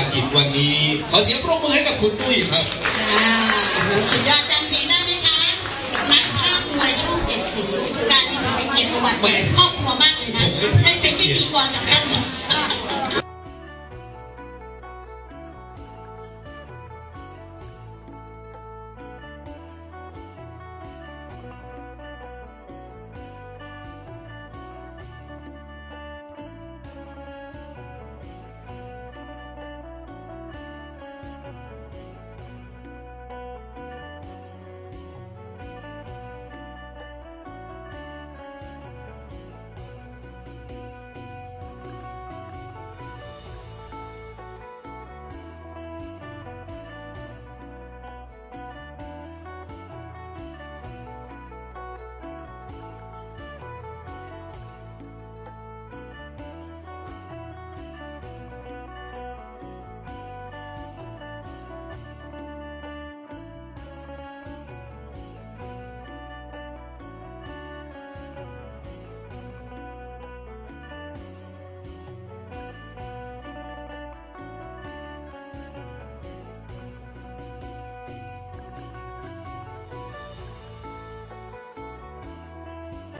ากิจวันนี้ ขอเสียงปรบมือให้กับคุณตุ้ยครับอ่าสุดยอดจำเสียงได้ไหมคะนักภาคมวยช่องเจ็ดสีการที่ทำเป็เกียรติประวัติครอบครัวมากเลยนะได้เป็นพิธีกรกับท่าน